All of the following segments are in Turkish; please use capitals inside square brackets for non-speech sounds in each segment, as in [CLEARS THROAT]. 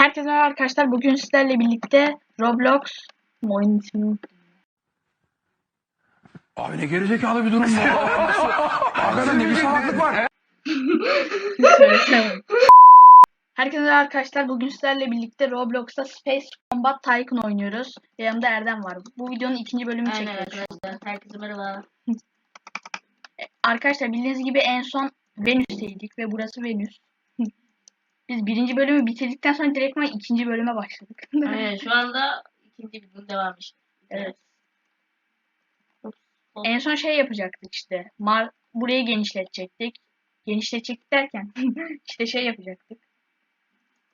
Herkese merhaba arkadaşlar. Bugün sizlerle birlikte Roblox mu oyunun ismini. Abi ne gerizekalı bir durum bu. [LAUGHS] Hakikaten ne bir salaklık var. Herkese merhaba arkadaşlar. Bugün sizlerle birlikte Roblox'ta Space Combat Tycoon oynuyoruz. Yanımda Erdem var. Bu videonun ikinci bölümünü Aynen çekiyoruz. arkadaşlar. Herkese merhaba. Arkadaşlar bildiğiniz gibi en son Venüs'teydik ve burası Venüs. Biz birinci bölümü bitirdikten sonra direktman ikinci bölüme başladık. [LAUGHS] Aynen şu anda ikinci bölüm devam işte. Evet. En son şey yapacaktık işte. Mar burayı genişletecektik. Genişletecektik derken [LAUGHS] işte şey yapacaktık.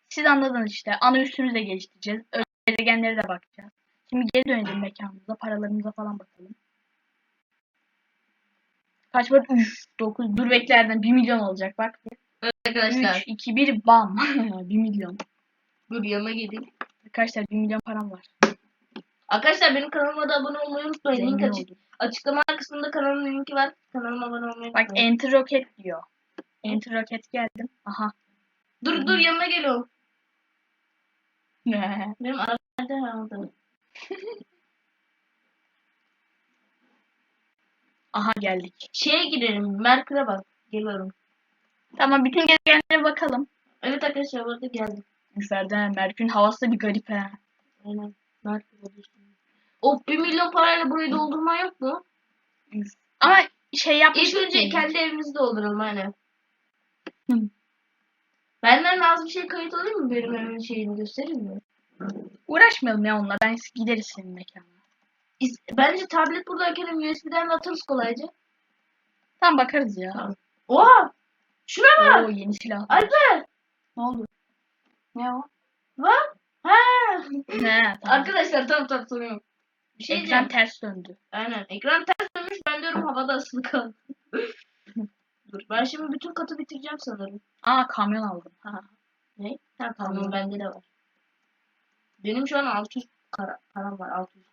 Siz anladınız işte. Ana üstümüzü de geliştireceğiz. Özel gezegenlere de bakacağız. Şimdi geri dönelim mekanımıza. Paralarımıza falan bakalım. Kaç var? Üf, 9. Dur beklerden 1 milyon olacak bak. Arkadaşlar 3, 2, 1 bam. [LAUGHS] 1 milyon. dur yanına gelin. Arkadaşlar 1 milyon param var. Arkadaşlar benim kanalıma da abone olmayı unutmayın. Link açık. Açıklama kısmında kanalın linki var. Kanalıma abone olmayı Bak unutmayın. Enter Rocket diyor. Enter Rocket geldim. Aha. dur dur yanına geliyorum. [LAUGHS] Benim araba nerede herhalde? Aha geldik. Şeye girelim. Merkür'e bak. Geliyorum. Tamam bütün gezegenlere bakalım. Evet arkadaşlar bu arada geldim. Müferden Merkür'ün havası da bir garip he. Aynen. Merkür. Of 1 milyon parayla burayı doldurma yok mu? Ama şey İlk yapmıştık önce ki. kendi evimizi dolduralım. Hı. Benden az bir şey kayıt alayım mı? Benim evimin şeyini göstereyim mi? Uğraşmayalım ya onunla. Ben gideriz senin mekanına. İs- Bence tablet buradayken USB'den de atarız kolayca. Tamam bakarız ya. Tamam. Oha! Şuna bak! Oo yeni silah. Alper! Ne oldu? Ne o? Bak! Ha! Ne? Tamam. Arkadaşlar tam tam soruyorum. Bir şey Ekran diyeceğim. ters döndü. Aynen. Ekran ters dönmüş. Ben diyorum havada asılı kaldı. [LAUGHS] Dur. Ben şimdi bütün katı bitireceğim sanırım. Aa kamyon aldım. Ha. Ne? Ha, Tamam. tamam bende de var. Benim şu an 600 kara, param var. 600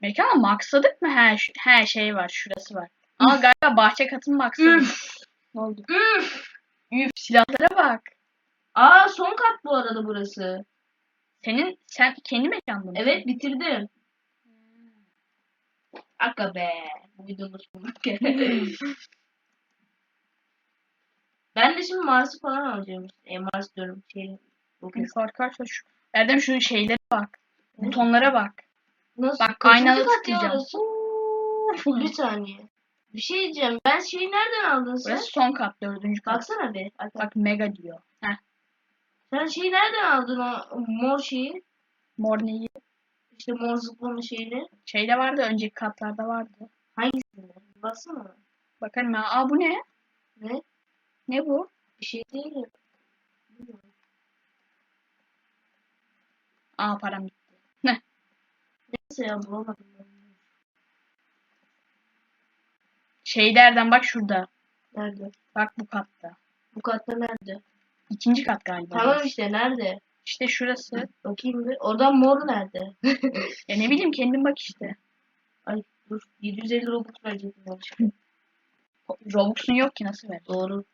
Mekana maksadık mı? He, şu- he şey var. Şurası var. Ama galiba bahçe katını maksadık. ne oldu? Üf! Üf silahlara bak. Aa son kat bu arada burası. Senin sen kendi mekanın mı? Evet bitirdim. Aga be. Bu videomuz bu. [LAUGHS] ben de şimdi Mars'ı falan alacağım. E, Mars diyorum. Şey. Üf arkadaşlar şu. Erdem şu şeylere bak. Butonlara bak. Nasıl? Bak, aynalı tıklayacağım. Bir saniye. Bir şey diyeceğim. Ben şeyi nereden aldın sen? Burası son kat dördüncü kat. Baksana bir. Bak, Bak mega diyor. Heh. Sen şeyi nereden aldın o mor şeyi? Mor neyi? İşte mor zıplama şeyini. Şeyde vardı önceki katlarda vardı. Hangisinde? Baksana. Bakalım ya. Aa bu ne? Ne? Ne bu? Bir şey değil. Bilmiyorum. Aa param bitti. Neyse ya bulamadım ben. Şeyde Erdem bak şurada. Nerede? Bak bu katta. Bu katta nerede? İkinci kat galiba. Tamam işte nerede? İşte şurası. Bakayım bir. Oradan mor nerede? Ya [LAUGHS] ne bileyim kendin bak işte. Ay dur. 750 Robux verecektim. Robux'un yok ki nasıl ver? Doğru.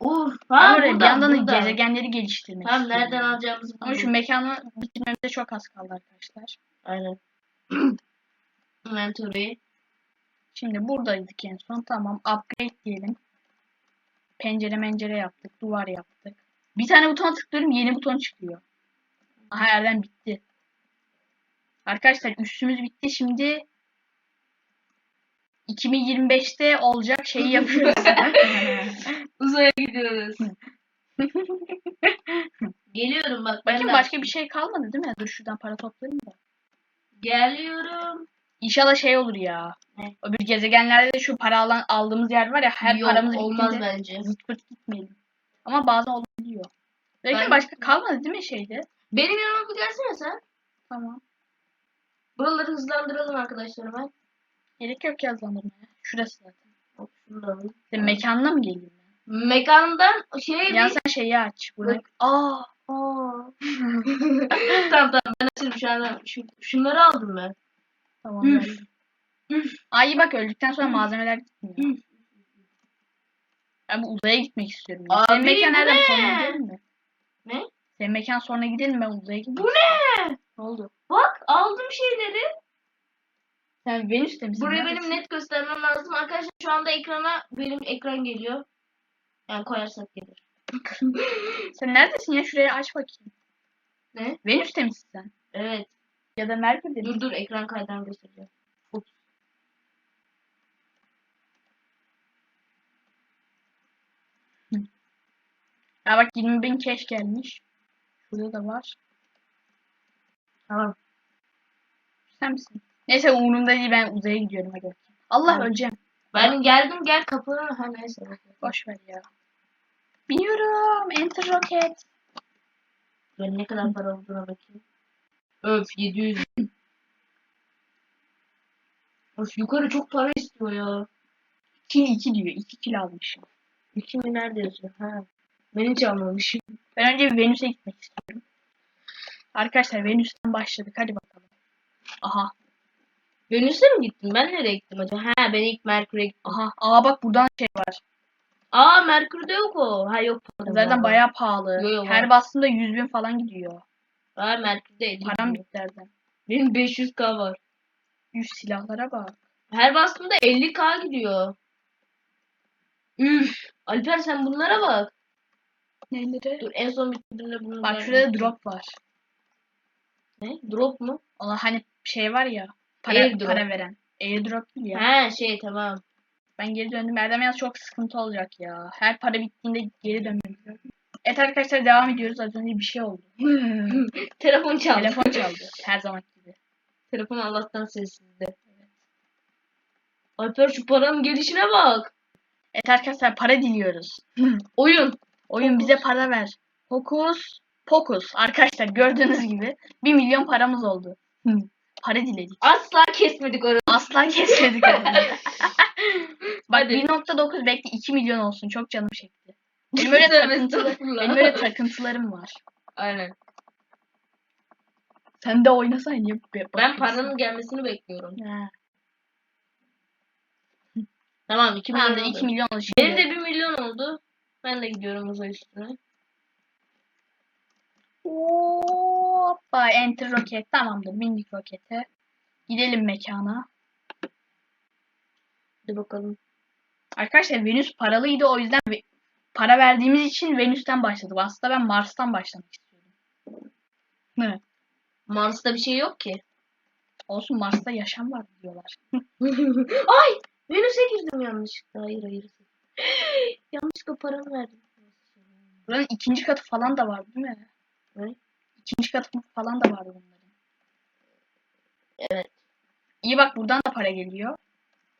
Uf. Ama Ha bir buradan, yandan da buradan. gezegenleri geliştirmek Tamam istiyorum. nereden alacağımızı Ama şu mekanı bitirmemize çok az kaldı arkadaşlar. Aynen. [CLEARS THROAT] Inventory. Şimdi buradaydık en son. Tamam upgrade diyelim. Pencere mencere yaptık. Duvar yaptık. Bir tane butona tıklıyorum yeni buton çıkıyor. Aha Erdem bitti. Arkadaşlar üstümüz bitti. Şimdi 2025'te olacak şeyi yapıyoruz. [LAUGHS] Uzaya gidiyoruz. [LAUGHS] Geliyorum bak. de başka bir şey kalmadı değil mi? Dur şuradan para toplayayım da. Geliyorum. İnşallah şey olur ya. Ne? Öbür gezegenlerde de şu para alan aldığımız yer var ya her Yok, paramız olmaz bence. zıt pırt gitmeyelim. Ama bazen olabiliyor. Belki Ben- başka kalmadı değil mi şeyde? Benim yanıma bir gelsene sen. Tamam. Buraları hızlandıralım arkadaşlar ben. Gerek yok yazlandırmaya. Şurası zaten. Hop alayım. Senin mekanına mı ben? Mekandan şey Ya sen şeyi aç. Burayı. Aa. Aa. [LAUGHS] tamam tamam ben açayım şu anda. Şu, şunları aldım ben. Tamam. Üf. geldim. Ay bak öldükten sonra malzemeler gitmiyor. Üf. Ben bu uzaya gitmek istiyorum. Abi, Senin mekan nereden ne? sonra değil mi? Ne? Senin mekan sonra gidelim ben uzaya gideyim. Bu ne? Ne oldu? Bak aldım şeyleri. Sen Venüs'te misin? Buraya Neredesin? benim net göstermem lazım. Arkadaşlar şu anda ekrana benim ekran geliyor. Yani koyarsak gelir. [LAUGHS] Sen neredesin ya? Şuraya aç bakayım. Ne? Venüs'te misin sen? Evet. Ya da Merkür'de? Dur dur ekran kaydını göstereceğim. Ups. Ya bak 20 bin keş gelmiş. Şurada da var. Tamam. Sen misin? Neyse umurumda değil ben uzaya gidiyorum hadi. Allah Tamam. öleceğim. Ben geldim gel kapı. Ha neyse. Boş ver ya. Biniyorum. Enter rocket. Ben ne kadar para olduğuna bakayım. Öf 700. Of yukarı çok para istiyor ya. Kil 2 diyor. 2 kil almışım. 2 mi nerede yazıyor? Ha. Ben hiç almamışım. Ben önce bir Venüs'e gitmek istiyorum. Arkadaşlar Venüs'ten başladık. Hadi bakalım. Aha. Venüs'e mi gittin? Ben nereye gittim acaba? Ha ben ilk Merkür'e gittim. Aha. Aa bak buradan şey var. Aa Merkür'de yok o. Ha yok. Zaten bayağı pahalı. Yo, yo. Her bastığında 100 bin falan gidiyor. Ha Merkür'de 50 Param bitti Erdem. Benim 500k var. 100 silahlara bak. Her bastığımda 50k gidiyor. Üf. Alper sen bunlara bak. Neleri? Dur en son bitirdiğimde bunu Bak şurada drop var. Ne? Drop mu? Ona hani şey var ya. Para, Airdrop. para veren. Airdrop değil ya. Ha şey tamam. Ben geri döndüm. Erdem yalnız çok sıkıntı olacak ya. Her para bittiğinde geri lazım. Evet arkadaşlar devam ediyoruz. Az önce bir şey oldu. [LAUGHS] Telefon çaldı. Telefon çaldı. Her zaman gibi. Telefon Allah'tan sessizdi. Alper şu paranın gelişine bak. Evet arkadaşlar para diliyoruz. [LAUGHS] Oyun. Oyun bize para ver. Hokus pokus. Arkadaşlar gördüğünüz gibi 1 milyon paramız oldu. para diledik. Asla kesmedik orayı. Asla kesmedik. onu. [LAUGHS] Bak Hadi. 1.9 belki 2 milyon olsun. Çok canım çekti. Benim öyle takıntılı, benim öyle takıntılarım var. Aynen. Sen de oynasan ya. Ben paranın gelmesini bekliyorum. Ha. Tamam 2 milyon Tamam da oldu. 2 milyon oldu şimdi. Benim de 1 milyon oldu. Ben de gidiyorum uzay üstüne. Hoppa enter roket tamamdır bindik rokete. Gidelim mekana. Hadi bakalım. Arkadaşlar Venüs paralıydı o yüzden ve- para verdiğimiz için Venüs'ten başladık. Aslında ben Mars'tan başlamak istiyordum. Ne? Mars'ta bir şey yok ki. Olsun Mars'ta yaşam var diyorlar. [LAUGHS] Ay! Venüs'e girdim yanlışlıkla. Hayır hayır. [LAUGHS] yanlışlıkla paramı verdim. Buranın ikinci katı falan da var değil mi? Ne? İkinci katı falan da vardı bunların. Evet. İyi bak buradan da para geliyor.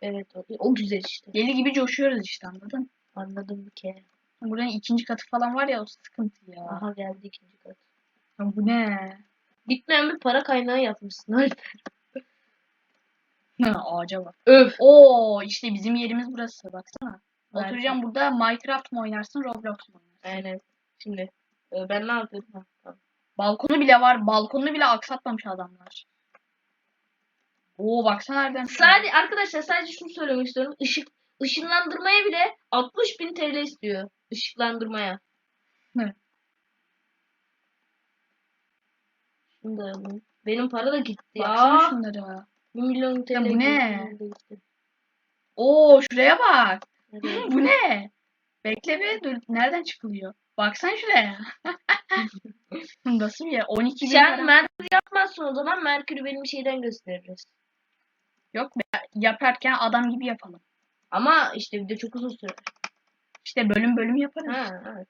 Evet o, o güzel işte. Deli gibi coşuyoruz işte anladın? Anladım bir kere. Buranın ikinci katı falan var ya o sıkıntı ya. Aha geldi ikinci kat. Ya Bu ne? Bitmeyen bir para kaynağı yapmışsın Alper. Ha, ağaca bak. Öf. Oo işte bizim yerimiz burası baksana. Harika. Oturacağım burada Minecraft mı oynarsın Roblox mu oynarsın? Aynen. Şimdi e, ben ne yapıyorum? Ha, tamam. Balkonu bile var. Balkonunu bile aksatmamış adamlar. Oo baksana nereden. Sadece arkadaşlar sadece şunu söylemek istiyorum. Işık ışınlandırmaya bile 60 bin TL istiyor. Işıklandırmaya. Alayım. benim para da gitti Baksana ya. şunlara. 1 milyon TL. Ya bu ne? gitti. Oo şuraya bak. [LAUGHS] Bu ne? Bekle bir dur. Nereden çıkılıyor? Baksana şuraya. [LAUGHS] Nasıl yer? 12 bin Sen para. Merkür yapmazsın o zaman Merkür'ü benim şeyden gösteririz. Yok be. Yaparken adam gibi yapalım. Ama işte video çok uzun sürer. İşte bölüm bölüm yaparız. Ha, evet.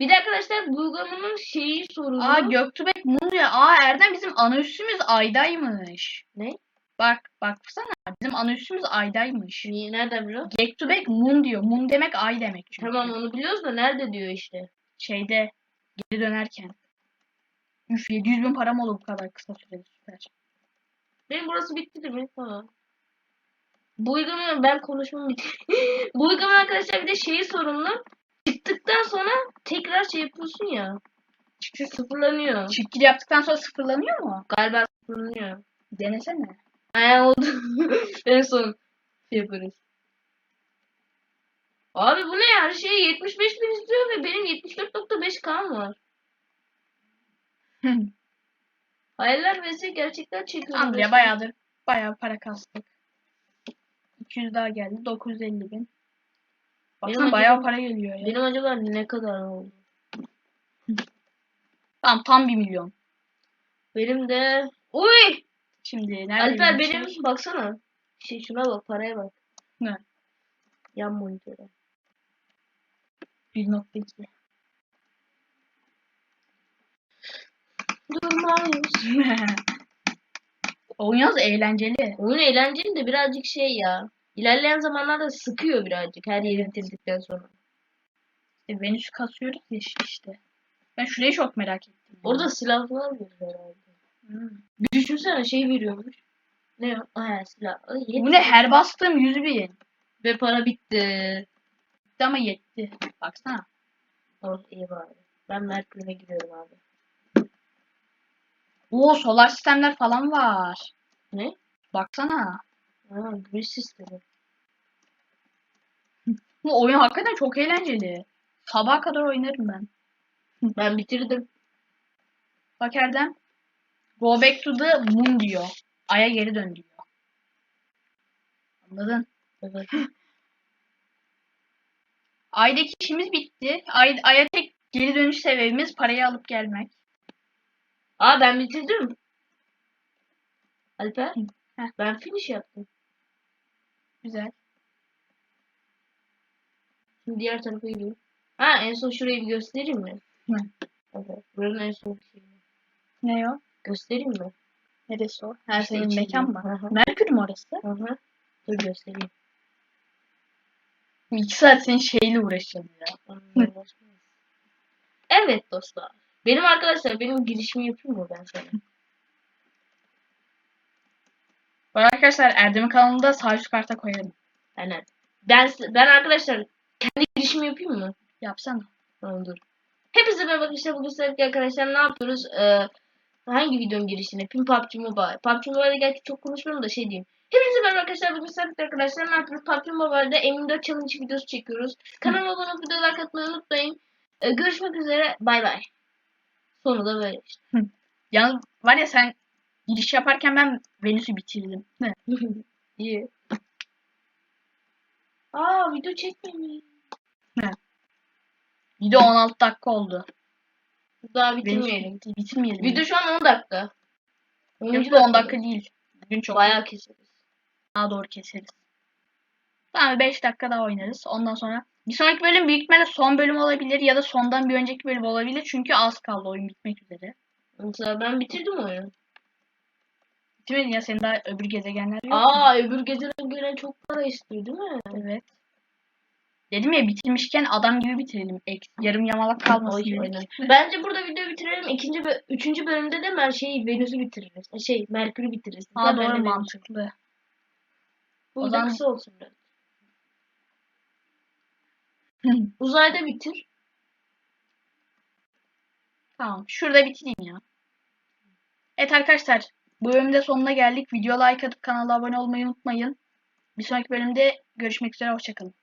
Bir de arkadaşlar bu uygulamanın şeyi sorunu. Aa Göktürk Moon ya. Aa Erdem bizim ana üssümüz aydaymış. Ne? Bak baksana bizim ana üssümüz aydaymış. Niye, nereden biliyor? Göktürk Moon diyor. Moon demek ay demek çünkü. Tamam onu biliyoruz da nerede diyor işte. Şeyde geri dönerken. Üf 700 bin param oldu bu kadar kısa sürede süper. Benim burası bitti değil mi? Tamam. Bu uygulama ben konuşmam [GASPS] bu uygulama arkadaşlar bir de şeyi sorunlu. Çıktıktan sonra tekrar şey yapıyorsun ya. Çıktı sıfırlanıyor. Çiftçili yaptıktan sonra sıfırlanıyor mu? Galiba sıfırlanıyor. Denesene. Aynen oldu. [LAUGHS] en son şey yaparız. Abi bu ne ya? Her şey 75 bin istiyor ve benim 74.5k kan var. Hayaller vs gerçekten çekiyor. Andrea bayağıdır bayağı para kastık. 200 daha geldi. 950 bin. Baksana Benim bayağı acaba- para geliyor ya. Benim acaba ne kadar oldu? Tamam tam 1 milyon. Benim de... Uy! Şimdi nerede? Alper bir şey? benim baksana. Şey şuna bak paraya bak. Ne? Yan monitöre. 1.2. Durmalıyız. [LAUGHS] Oyun yalnız eğlenceli. Oyun eğlenceli de birazcık şey ya. İlerleyen zamanlarda sıkıyor birazcık her yeri bitirdikten sonra. İşte Venüs kasıyoruz ya işte. Ben şurayı çok merak ettim. Orada silahlar var herhalde. Hmm. Düşünsene şey veriyormuş. Ne? Ha silah. Ay, Bu yetti. ne her bastığım 100 bin. Ve para bitti. Bitti ama yetti. Baksana. Oh iyi bari. Ben Merkür'e gidiyorum abi. Oo solar sistemler falan var. Ne? Baksana. Ha güneş sistemi. [LAUGHS] Bu oyun hakikaten çok eğlenceli. Sabaha kadar oynarım ben. [LAUGHS] Ben bitirdim. Bak Erdem. Go back to the moon diyor. Ay'a geri dön diyor. Anladın? Evet. [LAUGHS] Ay'daki işimiz bitti. Ay, Ay'a tek geri dönüş sebebimiz parayı alıp gelmek. Aa ben bitirdim. Alper. Heh. Ben finish yaptım. Güzel. Şimdi diğer tarafa gidiyorum. Ha en son şurayı bir göstereyim mi? Hı. Evet. Buranın en son şeyi. Ne o? Göstereyim mi? Neresi o? Her İşte içinde. mekan mı? Hı hı. Merkür mü orası? Hı hı. Dur göstereyim. İki saat senin şeyle uğraşacağım ya. evet dostlar. Benim arkadaşlar benim girişimi yapayım mı ben sana? Bu arkadaşlar Erdem'in kanalında sağ üst karta koyarım. Aynen. Ben, ben arkadaşlar kendi girişimi yapayım mı? Yapsana. Tamam dur. Hepinize merhaba arkadaşlar. Bugün sevgili arkadaşlar ne yapıyoruz? Ee, hangi videonun girişini yapayım? PUBG Mobile. PUBG Mobile'de gerçi çok konuşmuyorum da şey diyeyim. Hepinize merhaba arkadaşlar. Bugün sevgili arkadaşlar ne yapıyoruz? PUBG Mobile'de M24 Challenge videosu çekiyoruz. Kanalıma abone olup videolar katmayı unutmayın. Ee, görüşmek üzere. Bay bay. Sonu da böyle işte. Yalnız var ya sen giriş yaparken ben Venüs'ü bitirdim. [LAUGHS] İyi. Aa video çekmemiş. Video 16 dakika oldu. Daha bitirmeyelim. bitti. Bitirmeyelim. Video şu an 10 dakika. 10. Yok bu 10 dakika değil. Bugün çok Bayağı keseriz. daha doğru keseriz. Tamam 5 dakika daha oynarız. Ondan sonra bir sonraki bölüm büyük ihtimalle son bölüm olabilir ya da sondan bir önceki bölüm olabilir. Çünkü az kaldı oyun bitmek üzere. Mesela ben bitirdim oyunu. Bitirmedin ya senin daha öbür gezegenler yok mu? Aa öbür geceden gelen çok para istiyor değil mi? Evet. Dedim ya bitirmişken adam gibi bitirelim. Ek, yarım yamalak kalmasın. Oy, aynen. Bence burada videoyu bitirelim. İkinci, bö- üçüncü bölümde de mer şeyi Venüs'ü bitiririz. Şey Merkür'ü bitiririz. Ha doğru mantıklı. Bu video zaman- kısa olsun biraz. [LAUGHS] Uzayda bitir. Tamam. Şurada bitireyim ya. Evet arkadaşlar. Bu bölümde sonuna geldik. Video like atıp kanala abone olmayı unutmayın. Bir sonraki bölümde görüşmek üzere. Hoşçakalın.